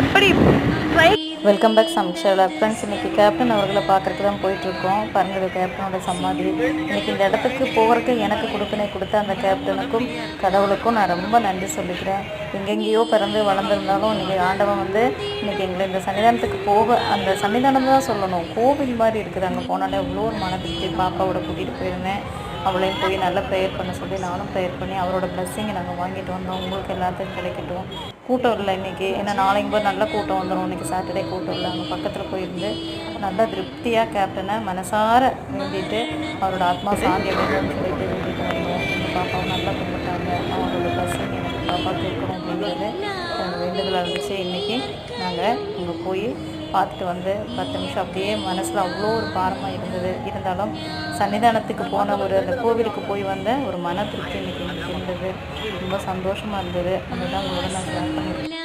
எப்படி welcome back சமைச்சல friends இன்னைக்கு கேப்டன் அவர்களை பார்க்கறதுக்கு தான் போயிட்டுருக்கோம். பாருங்க கேப்டனோட சமாதி. இன்னைக்கு இந்த இடத்துக்கு போகிறக்கு எனக்கு கொடுப்பினை கொடுத்த அந்த கேப்டனுக்கும் கடவுளுக்கும் நான் ரொம்ப நன்றி சொல்லிக்கிறேன். எங்கெங்கேயோ பிறந்து வளர்ந்துருந்தாலும் இன்றைக்கி ஆண்டவன் வந்து இன்னைக்கு எங்களை இந்த சன்னிதானத்துக்கு போக அந்த சன்னிதானம் தான் சொல்லணும். கோவில் மாதிரி இருக்குது. அங்கே போனாலே அவ்வளோ ஒரு மன திருப்தி பாப்பாவோட கூட்டிகிட்டு போயிருந்தேன். அவளையும் போய் நல்லா ப்ரேயர் பண்ண சொல்லி நானும் ப்ரேயர் பண்ணி அவரோட பிளஸ்ஸிங்கை நாங்கள் வாங்கிட்டு வந்தோம். உங்களுக்கு எல்லாத்துக்கும் கிடைக்கட்டும். கூட்டம் இல்லை இன்றைக்கி ஏன்னா நாளைக்கு போய் நல்ல கூட்டம் வந்துடும் இன்றைக்கி சாட்டர்டே கூட்டம் இல்லை. அங்கே பக்கத்தில் போயிருந்து நல்லா திருப்தியாக கேப்டனை மனசார வேண்டிட்டு அவரோட ஆத்மா சாந்தி அப்படின்னு சொல்லிட்டு வேண்டிட்டு வந்தோம். எங்கள் பாப்பாவும் நல்லா கும்பிட்டாங்க அவங்களோட பசங்க எனக்கு பாப்பா கேட்கணும் அப்படிங்கிறது வேண்டுதலாக இருந்துச்சு. இன்றைக்கி நாங்கள் போய் பார்த்துட்டு வந்து பத்து நிமிஷம் அப்படியே மனசில் அவ்வளோ ஒரு பாரமாக இருந்தது. இருந்தாலும் சன்னிதானத்துக்கு போன ஒரு அந்த கோவிலுக்கு போய் வந்த ஒரு மன திருப்தி இன்னைக்கு எனக்கு இருந்தது. ரொம்ப சந்தோஷமாக இருந்தது. அதுதான் உங்களோட நான் ஷேர் பண்ணியிருக்கேன்